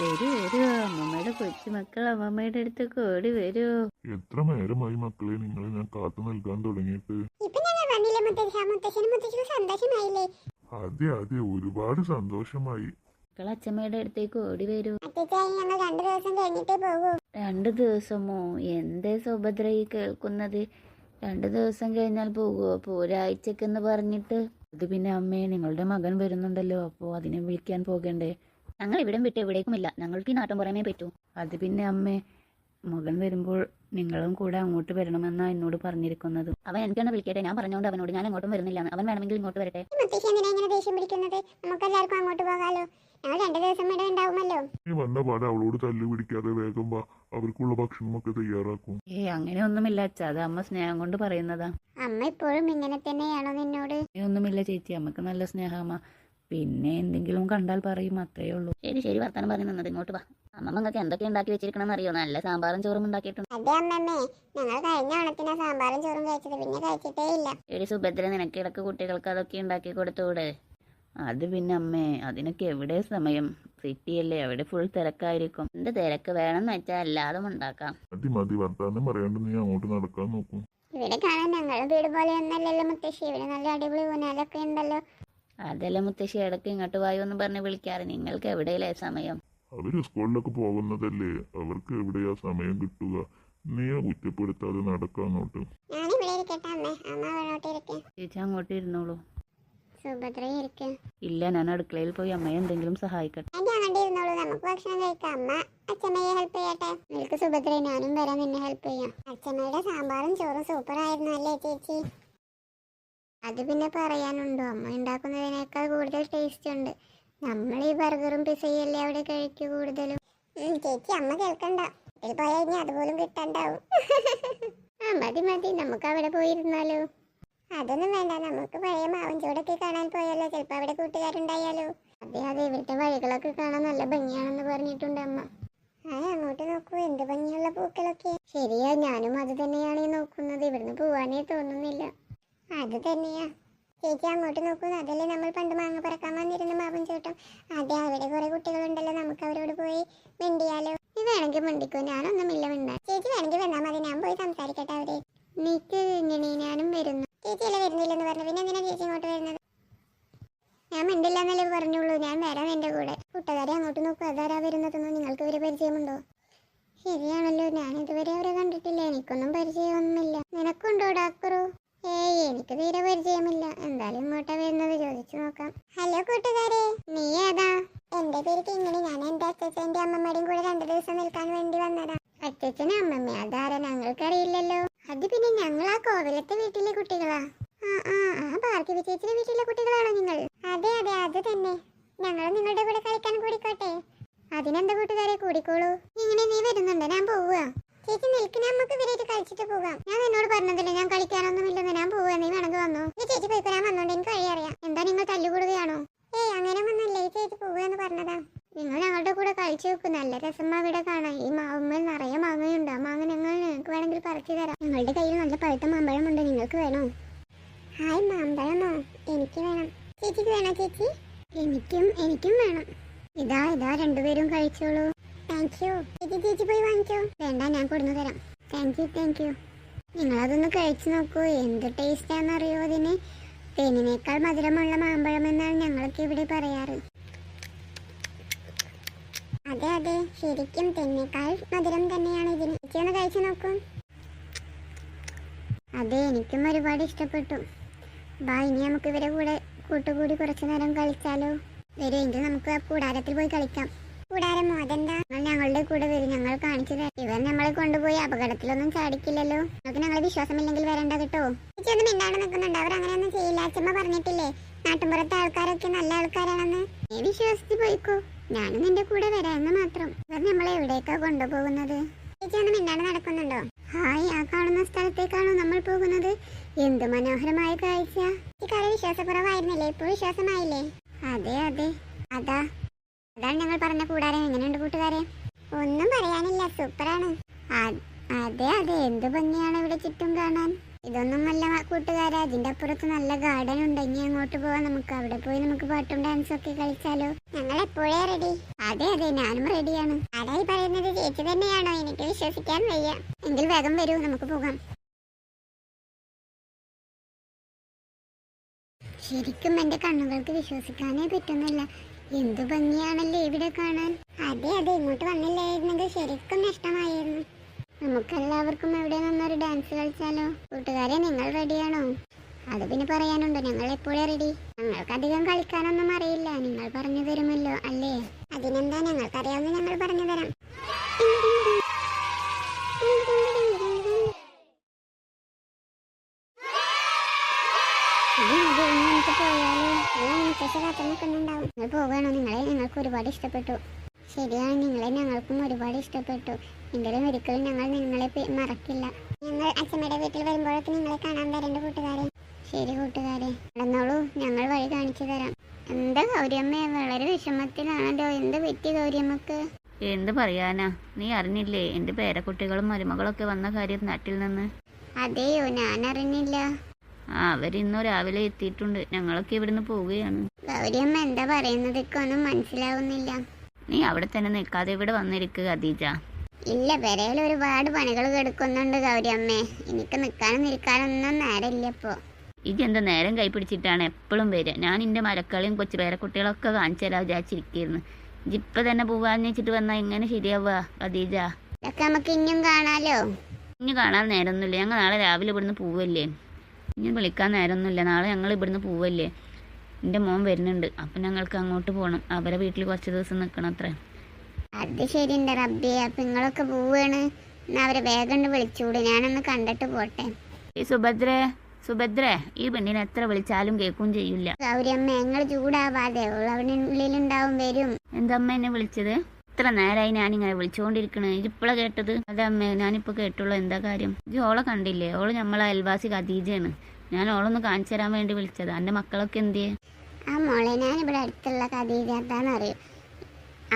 വരൂ വരൂ. അമ്മമ്മയുടെ കൊച്ചുമക്കൾ അമ്മമ്മയുടെ അടുത്തേക്ക് ഓടി വരൂ. എത്ര നേരമായി മക്കളെ നിങ്ങളെ ഞാൻ കാത്തു നൽകാൻ തുടങ്ങിയിട്ട്? അതെ അതെ. ഒരുപാട് സന്തോഷമായി. മക്കൾ അച്ഛമ്മയുടെ അടുത്തേക്ക് ഓടി വരൂ. രണ്ടു ദിവസം കഴിഞ്ഞിട്ടേ പോകൂ. രണ്ട് ദിവസമോ? എന്തേ സുഭദ്ര ഈ കേൾക്കുന്നത്? രണ്ടു ദിവസം കഴിഞ്ഞാൽ പോകുമോ അപ്പോൾ ഒരാഴ്ചക്കെന്ന് പറഞ്ഞിട്ട്. അത് പിന്നെ അമ്മേ നിങ്ങളുടെ മകൻ വരുന്നുണ്ടല്ലോ. അപ്പോൾ അതിനെ വിളിക്കാൻ പോകണ്ടേ? ഞങ്ങൾ ഇവിടം വിട്ട് എവിടേക്കുമില്ല. ഞങ്ങൾക്ക് ഈ നാട്ടം പുറമേ പറ്റൂ. അത് പിന്നെ അമ്മേ മകൻ വരുമ്പോൾ നിങ്ങളും കൂടെ അങ്ങോട്ട് വരണമെന്നാ എന്നോട് പറഞ്ഞിരിക്കുന്നത്. അവൻ എനിക്കാണ് വിളിക്കട്ടെ? ഞാൻ പറഞ്ഞോണ്ട് അവനോട് ഞാൻ അങ്ങോട്ടും വരുന്നില്ല. അവൻ വേണമെങ്കിൽ ഇങ്ങോട്ട് വരട്ടെ? ഈ വന്ന പാടെ അവളോട് തല്ലു പിടിക്കാതെ വേഗം വാ. അവർക്കുള്ള ഭക്ഷണമൊക്കെ തയ്യാറാക്കും. ഏ അങ്ങനെയൊന്നുമില്ല അച്ഛ. അത് അമ്മ സ്നേഹം കൊണ്ട് പറയുന്നതാ. അമ്മ ഇപ്പോഴും ഇങ്ങനെ തന്നെയാണോ നിന്നോട്? ഒന്നുമില്ല ചേച്ചി. അമ്മയ്ക്ക് നല്ല സ്നേഹമ്മ പിന്നെ എന്തെങ്കിലും കണ്ടാൽ പറയും അത്രേ ഉള്ളൂ. ശരി ശരി വർത്താനം പറഞ്ഞു നിന്നത് ഇങ്ങോട്ട് വാ. അമ്മ നിങ്ങൾക്ക് എന്തൊക്കെ ഉണ്ടാക്കി വെച്ചിരിക്കണം അറിയോ? നല്ല സാമ്പാറും ചോറും ഉണ്ടാക്കിയിട്ടുണ്ട്. അതെ അമ്മമ്മേ. ഞങ്ങൾ കഴിഞ്ഞ ഓണത്തിന് സാമ്പാറും ചോറും കഴിച്ചത്. പിന്നെ കഴിച്ചിട്ടേ ഇല്ല. എടി സുഭദ്ര നിനക്ക് ഇടയ്ക്ക് കുട്ടികൾക്ക് അതൊക്കെ ഉണ്ടാക്കി കൊടുത്തൂടെ അത് പിന്നെ അമ്മേ അതിനൊക്കെ എവിടെ സമയം? സിറ്റിയല്ലേ അവിടെ ഫുൾ തിരക്കായിരിക്കും. എന്ത് തിരക്ക് വേണമെന്ന് വെച്ചാൽ എല്ലാതും ഉണ്ടാക്കാം. മതി മതി വർത്താനം പറയാണ്ട് നീ അങ്ങോട്ട് നടക്കാൻ നോക്കും. ഇവിടെ കാണാൻ ഞങ്ങളുടെ വീട് പോലെ ഒന്നല്ലല്ലോ മുത്തശ്ശി. ഇവിടെ നല്ല അടിപൊളി ഊനാലൊക്കെ ഉണ്ടല്ലോ. അതല്ല മുത്തശ്ശി ഇടയ്ക്ക് ഇങ്ങോട്ട് വായോ എന്ന് പറഞ്ഞ് വിളിക്കാറ്. നിങ്ങൾക്ക് എവിടെയല്ലേ സമയം? അവർ സ്കൂളിലൊക്കെ പോകുന്നതല്ലേ. അവർക്ക് എവിടെയാ സമയം കിട്ടുക? നീ കുറ്റപ്പെടുത്താതെ നടക്കാം അങ്ങോട്ട്. ഞാനിവിടെ ഇരിക്കട്ടെ അമ്മേ. അമ്മ അവിടോട്ട് ഇരിക്കെ? ചേച്ചി അങ്ങോട്ട് ഇരുന്നോളൂ. സുഭദ്ര ഇരിക്കെ. ഇല്ല ഞാൻ അടുക്കളയിൽ പോയി അമ്മയെ എന്തെങ്കിലും സഹായിക്കട്ടെ. ആന്റി അങ്ങോട്ട് ഇരുന്നോളൂ. നമുക്ക് ഭക്ഷണം കഴിക്കാം. അമ്മ അച്ഛമ്മയെ ഹെൽപ്പ് ചെയ്യട്ടെ. നിനക്ക് സുഭദ്ര ഞാനും വരാം. നിന്നെ ഹെൽപ്പ് ചെയ്യാം. അച്ഛമ്മയുടെ സാമ്പാറും ചോറും സൂപ്പർ ആയിരുന്നു അല്ലേ ചേച്ചി? അത് പിന്നെ പറയാനുണ്ടോ? അമ്മ ഉണ്ടാക്കുന്നതിനേക്കാൾ കൂടുതൽ ടേസ്റ്റ് ഉണ്ട്. നമ്മൾ ഈ ബർഗറും പിസയും അല്ലേ അവിടെ കഴിക്കൂ കൂടുതലും? ചേച്ചി അമ്മ കേൾക്കണ്ട. വീട്ടിൽ പോയാൽ ഇനി അതുപോലും കിട്ടണ്ടാവും. ആ മതി മതി. നമുക്ക് അവിടെ പോയിരുന്നാലോ? അതൊന്നും വേണ്ട. നമുക്ക് പഴയ മാവൻ ചൂടൊക്കെ കാണാൻ പോയാലോ? ചിലപ്പോൾ അവിടെ കൂട്ടുകാരുണ്ടായാലോ? അതെ അതെ. ഇവിടുത്തെ വഴികളൊക്കെ കാണാൻ നല്ല ഭംഗിയാണെന്ന് പറഞ്ഞിട്ടുണ്ട് അമ്മ. ആ അങ്ങോട്ട് നോക്കൂ. എന്ത് ഭംഗിയുള്ള പൂക്കളൊക്കെ. ശരിയാ ഞാനും അത് തന്നെയാണ് നോക്കുന്നത്. ഇവിടുന്ന് പോവാനേ തോന്നുന്നില്ല. അത് തന്നെയാ. ചേച്ചി അങ്ങോട്ട് നോക്കൂ. അതല്ലേ നമ്മൾ പണ്ട് മാങ്ങ പറക്കാൻ വന്നിരുന്ന മാവും ചേട്ടൻ. അതെ അവിടെ കുറെ കുട്ടികളുണ്ടല്ലോ. നമുക്ക് അവരോട് പോയി മിണ്ടിയാലോ. നീ വേണമെങ്കിൽ മിണ്ടിക്കോ. ഞാനൊന്നുമില്ല മിണ്ടാ ചേച്ചി വേണമെങ്കിൽ വന്നാൽ മതി. ഞാൻ പോയി സംസാരിക്കട്ടെ അവരെ. നീക്ക് ഇങ്ങനെ ഞാനും വരുന്നു. ചേച്ചിയല്ലേ വരുന്നില്ലെന്ന് പറഞ്ഞു. പിന്നെ എന്തിനാ ചേച്ചി ഇങ്ങോട്ട് വരുന്നത്? ഞാൻ മിണ്ടില്ല എന്നല്ലേ പറഞ്ഞുള്ളൂ. ഞാൻ വരാം എന്റെ കൂടെ. കൂട്ടുകാരെ അങ്ങോട്ട് നോക്കൂ. അതാരാ വരുന്നതെന്നോ? നിങ്ങൾക്ക് ഇവരെ പരിചയമുണ്ടോ? ശരിയാണല്ലോ. ഞാൻ ഇതുവരെ അവരെ കണ്ടിട്ടില്ല. എനിക്കൊന്നും പരിചയമൊന്നുമില്ല. നിനക്കുണ്ടോ ഡാക്കറു ഏയ് എനിക്ക് തീരെ പരിചയമില്ല. എന്തായാലും ഇങ്ങോട്ടാ വരുന്നത്. ചോദിച്ചു നോക്കാം. ഹലോ കൂട്ടുകാരെ നീ ഏതാ? എന്റെ പേര് കിങ്ങിണി. ഞാൻ എന്റെ അച്ഛച്ചന്റെ അമ്മമ്മയുടെയും കൂടെ രണ്ടു ദിവസം നിൽക്കാൻ വേണ്ടി വന്നതാ. അച്ഛച്ചനും അമ്മമ്മ അതാരാ? ഞങ്ങൾക്കറിയില്ലല്ലോ. അത് പിന്നെ ഞങ്ങൾ ആ കോവിലത്തെ വീട്ടിലെ കുട്ടികളാ. ആ ആ ആ വീട്ടിലെ കുട്ടികളാണോ നിങ്ങൾ? അതെ അതെ അത് തന്നെ. ഞങ്ങൾ നിങ്ങളുടെ കൂടെ കളിക്കാൻ കൂടിക്കോട്ടെ. അതിനെന്താ കൂട്ടുകാരെ കൂടിക്കോളൂ ഇങ്ങനെ നീ വരുന്നുണ്ടോ ഞാൻ പോവുക ചേച്ചി നിൽക്ക് നമുക്ക് ഇവരായിട്ട് കളിച്ചിട്ട് പോകാം ഞാൻ എന്നോട് പറഞ്ഞതല്ലേ ഞാൻ കളിക്കാനൊന്നുമില്ലെന്ന് ഞാൻ പോവുക നീ വേണമെങ്കിൽ വന്നോ ഈ ചേച്ചി പോയിക്കോ ഞാൻ വന്നോണ്ട് എനിക്ക് വഴി അറിയാം എന്താ നിങ്ങൾ തല്ലുകൂടുകയാണോ ഏയ് അങ്ങനെ ഒന്നല്ലേ പോവുകയെന്ന് പറഞ്ഞതാ. നിങ്ങൾ ഞങ്ങളുടെ കൂടെ കഴിച്ചു നോക്കും നല്ല രസം ഇവിടെ കാണാം ഈ മാവുമ്മൽ നിറയെ മാങ്ങയുണ്ട്. ആ മാങ്ങ ഞങ്ങൾ നിങ്ങൾക്ക് വേണമെങ്കിൽ പറിച്ചു തരാം. നിങ്ങളുടെ കയ്യിൽ നല്ല പഴുത്ത മാമ്പഴമുണ്ട്. നിങ്ങൾക്ക് വേണോ? ഹായ് മാമ്പഴമോ? എനിക്ക് വേണം. ചേച്ചിക്ക് വേണോ ചേച്ചി? എനിക്കും എനിക്കും വേണം. ഇതാ ഇതാ രണ്ടുപേരും കഴിച്ചോളൂ. താങ്ക് യു ചേച്ചി ചേച്ചി പോയി വാങ്ങിക്കോ. വേണ്ട ഞാൻ കൊടുന്നു തരാം. താങ്ക് യു താങ്ക് യു നിങ്ങളതൊന്ന് കഴിച്ചു നോക്കൂ. എന്ത് ടേസ്റ്റാണെന്ന് അറിയോ അതിന്? തേനിനേക്കാൾ മധുരമുള്ള മാമ്പഴം എന്നാണ് ഞങ്ങളൊക്കെ ഇവിടെ പറയാറ്. അതെ അതെ. ശരിക്കും തെന്നേക്കാൾ മധുരം തന്നെയാണ് ഇതിന്. ഒന്ന് കഴിച്ചു നോക്കൂ. അതെ എനിക്കും ഒരുപാട് ഇഷ്ടപ്പെട്ടു. ബാ ഇനി നമുക്ക് ഇവരെ കൂടെ കൂട്ടുകൂടി കുറച്ചു നേരം കളിച്ചാലോ? വരും എങ്കിൽ നമുക്ക് ആ കൂടാരത്തിൽ പോയി കളിക്കാം. കൂടാരമോ അതെന്താ ഞങ്ങളുടെ കൂടെ വരും. ഞങ്ങൾ കാണിച്ചു തരാം. ഇവർ നമ്മളെ കൊണ്ടുപോയി അപകടത്തിലൊന്നും ചാടിക്കില്ലല്ലോ. നമുക്ക് ഞങ്ങളെ വിശ്വാസമില്ലെങ്കിൽ വരണ്ട കേട്ടോ. ചേച്ചി ഒന്നും നിൽക്കുന്നുണ്ട്. അവർ അങ്ങനെയൊന്നും ചെയ്യില്ല. അച്ഛമ്മ പറഞ്ഞിട്ടില്ലേ നാട്ടുമ്പുറത്തെ ആൾക്കാരൊക്കെ നല്ല ആൾക്കാരാണെന്ന്. നീ വിശ്വസിച്ച് പോയിക്കോ. ഞാനും നിന്റെ കൂടെ വരാമെന്ന് മാത്രം. ഇവർ നമ്മളെ എവിടേക്കാ കൊണ്ടുപോകുന്നത്? ചേച്ചിയൊന്നും മിണ്ടാണ്ട് നടക്കുന്നുണ്ടോ? ഹായ് ആ കാണുന്ന സ്ഥലത്തേക്കാണോ നമ്മൾ പോകുന്നത്? എന്ത് മനോഹരമായ കാഴ്ച. ഈ കറി വിശ്വാസക്കുറവായിരുന്നില്ലേ? ഇപ്പോൾ വിശ്വാസമായില്ലേ? അതെ അതെ. അതാ. അതാണ് ഞങ്ങൾ പറഞ്ഞ കൂടാരം. എങ്ങനെയുണ്ട് കൂട്ടുകാരെ? ഒന്നും പറയാനില്ല. സൂപ്പറാണ്. അതെ അതെ. എന്ത് ഭംഗിയാണ് ഇവിടെ ചുറ്റും കാണാൻ. ഇതൊന്നും അല്ല കൂട്ടുകാരെ. അപ്പുറത്ത് നല്ല ഗാർഡൻ ഉണ്ട്. ഇനി അങ്ങോട്ട് പോവാം നമുക്ക്. അവിടെ പോയി നമുക്ക് പാട്ടും ഡാൻസും ഒക്കെ കളിച്ചാലോ. ഞങ്ങൾ എപ്പോഴേ റെഡി അതെ അതെ. ഞാനും റെഡിയാണ് ആരായി പറയുന്നത്. ചേച്ചി തന്നെയാണോ? എനിക്ക് വിശ്വസിക്കാൻ വയ്യ. എങ്കിൽ വേഗം വരൂ. നമുക്ക് പോകാം. ശരിക്കും എന്റെ കണ്ണുകൾക്ക് വിശ്വസിക്കാനേ പറ്റുന്നില്ല. എന്തു ഭംഗിയാണല്ലേ ഇവിടെ കാണാൻ. അതെ അതെ. ഇങ്ങോട്ട് വന്നില്ലായിരുന്നെങ്കിൽ ശരിക്കും നഷ്ടമായിരുന്നു നമുക്കെല്ലാവർക്കും എവിടെ നിന്നൊരു ഡാൻസ് കളിച്ചാലോ? കൂട്ടുകാരെ നിങ്ങൾ റെഡിയാണോ അത് പിന്നെ പറയാനുണ്ടോ? ഞങ്ങൾ എപ്പോഴേ റെഡി ഞങ്ങൾക്ക് അധികം കളിക്കാനൊന്നും അറിയില്ല. നിങ്ങൾ പറഞ്ഞു തരുമല്ലോ അല്ലേ? അതിനെന്താ? ഞങ്ങൾക്കറിയാവുന്ന ഞങ്ങൾ പറഞ്ഞു തരാം. നമുക്ക് പോകണോ നിങ്ങളെ ഞങ്ങൾക്ക് ഒരുപാട് ഇഷ്ടപ്പെട്ടു. ശരിയാണ് നിങ്ങളെ ഞങ്ങൾക്കും ഒരുപാട് ഇഷ്ടപ്പെട്ടു. എങ്കിലും ഒരിക്കലും ഞങ്ങൾ നിങ്ങളെ മറക്കില്ല. ഞങ്ങൾ അച്ഛമ്മയുടെ വീട്ടിൽ വരുമ്പോഴൊക്കെ നിങ്ങളെ കാണാൻ വരേണ്ട കൂട്ടുകാരെ. ശരി കൂട്ടുകാരെ. നടന്നോളൂ. ഞങ്ങൾ വഴി കാണിച്ചു തരാം. എന്താ ഗൗരിയമ്മ? വളരെ വിഷമത്തിലാണല്ലോ. എന്ത് പറ്റി ഗൗരിയമ്മക്ക്? എന്ത് പറയാനാ? നീ അറിഞ്ഞില്ലേ? എന്റെ പേരക്കുട്ടികളും മരുമകളൊക്കെ വന്ന കാര്യം നാട്ടിൽ നിന്ന്. അതെയോ? ഞാൻ അറിഞ്ഞില്ല ആ അവരിന്നോ രാവിലെ എത്തിയിട്ടുണ്ട്. ഞങ്ങളൊക്കെ ഇവിടുന്ന് പോവുകയാണ്. ഗൗരിയമ്മ എന്താ പറയുന്നത്? ഒന്നും മനസ്സിലാവുന്നില്ല. നീ അവിടെ തന്നെ നിൽക്കാതെ ഇവിടെ വന്നിരിക്കുക ഖദീജ ഇല്ല പെരയിൽ ഒരുപാട് പണികൾ കിടക്കുന്നുണ്ട് ഗൗരിയമ്മേ എനിക്ക് നിൽക്കാനും നിൽക്കാനൊന്നും നേരമില്ല ഇപ്പോ. ഇതെന്താ നേരം കൈ പിടിച്ചിട്ടാണ് എപ്പോഴും വരിക. ഞാൻ എന്റെ മരക്കളിയും കൊച്ചു പേരക്കുട്ടികളൊക്കെ കാണിച്ചു തരാൻ വിചാരിച്ചിരിക്കുന്നു ഇപ്പൊ തന്നെ പോവാന്ന് വെച്ചിട്ട് വന്നാൽ എങ്ങനെ ശരിയാവുക ഖദീജ ഇതൊക്കെ നമുക്ക് ഇനിയും കാണാലോ? ഇനി കാണാൻ നേരമൊന്നുമില്ല ഞങ്ങൾ നാളെ രാവിലെ ഇവിടുന്ന് പോവല്ലേ? ഇനി വിളിക്കാൻ നേരമൊന്നുമില്ല നാളെ ഞങ്ങൾ ഇവിടുന്ന് പോവല്ലേ? എന്റെ മോൻ വരുന്നുണ്ട്. അപ്പം ഞങ്ങൾക്ക് അങ്ങോട്ട് പോകണം അവരെ വീട്ടിൽ കുറച്ച് ദിവസം നിൽക്കണം അത്രേ. അത് ശരി എന്റെ റബ്ബി അപ്പൊ നിങ്ങളൊക്കെ പോവാണ്. എന്നാ അവരെ വേഗം വിളിച്ചുകൂടി ഞാനൊന്ന് കണ്ടിട്ട് പോട്ടെ. ഈ സുഭദ്ര സുഭദ്രേ ഈ പെണ്ണിനെ എത്ര വിളിച്ചാലും കേൾക്കുകയും ചെയ്യില്ല. ഗൗരിയമ്മ ഞങ്ങൾ ചൂടാവാതെ ഉള്ളവനുള്ളിലുണ്ടാവും ഉള്ളിലുണ്ടാവും വരും. എന്തമ്മ എന്നെ വിളിച്ചത്? ഇത്ര നേരമായി ഞാനിങ്ങനെ വിളിച്ചുകൊണ്ടിരിക്കണേ ഇതിപ്പോഴാ കേട്ടത്? അതെ അമ്മേ ഞാനിപ്പോൾ കേട്ടുള്ളൂ. എന്താ കാര്യം? ഇത് ഓളെ കണ്ടില്ലേ? ഓൾ നമ്മളെ അയൽവാസി ഖദീജയാണ്. ഞാൻ ഓളൊന്ന് കാണിച്ചു തരാൻ വേണ്ടി വിളിച്ചതാ. എന്റെ മക്കളൊക്കെ എന്തിയെ? ആ മോളെ ഞാൻ ഇവിടെ അടുത്തുള്ള ഖദീജ അറിയും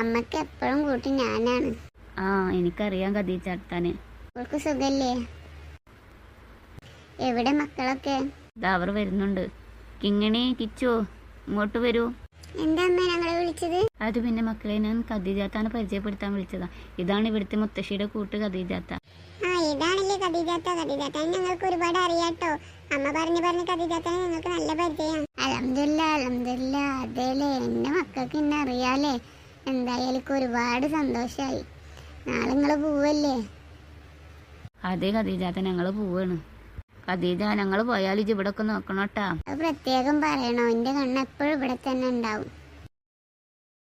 അമ്മയ്ക്ക് എപ്പോഴും കൂട്ടി ഞാനാണ്. ആ എനിക്കറിയാം അടുത്താന് അവൾക്ക് സുഖല്ലേ? എവിടെ മക്കളൊക്കെ? അവർ വരുന്നുണ്ട്. കിങ്ങണി കിച്ചു ഇങ്ങോട്ട് വരൂ. എന്താ അമ്മ ഞങ്ങളെ വിളിച്ചത്? അത് പിന്നെ മക്കളെ ഞാൻ കദീജാത്താനെ പരിചയപ്പെടുത്താൻ വിളിച്ചതാ. ഇതാണ് ഇവിടുത്തെ മുത്തശ്ശിയുടെ കൂട്ട് കദീജാത്ത ആ ഇതാണല്ലേ കഥീജാത്ത കഥീജാത്താൻ ഞങ്ങൾക്ക് ഒരുപാട് അറിയാട്ടോ. അമ്മ പറഞ്ഞു പറഞ്ഞ് കഥീജാത്താൻ ഞങ്ങൾക്ക് നല്ല പരിചയമാണ്. അലഹമില്ല അലഹമില്ല അതേലേ എന്റെ മക്കൾക്ക് ഇന്നെ അറിയാലേ. എന്തായാലും എനിക്ക് ഒരുപാട് സന്തോഷായി. നാളെ നിങ്ങൾ പോവല്ലേ? അതേ ഖദീജാത്ത ഞങ്ങൾ പോവാണ്. ഖദീജ ഞങ്ങൾ പോയാൽ ഇജ് ഇവിടെ ഒക്കെ നോക്കണം കേട്ടാ പ്രത്യേകം പറയണോ? എന്റെ കണ്ണ് എപ്പോഴും ഇവിടെ തന്നെ ഉണ്ടാവും.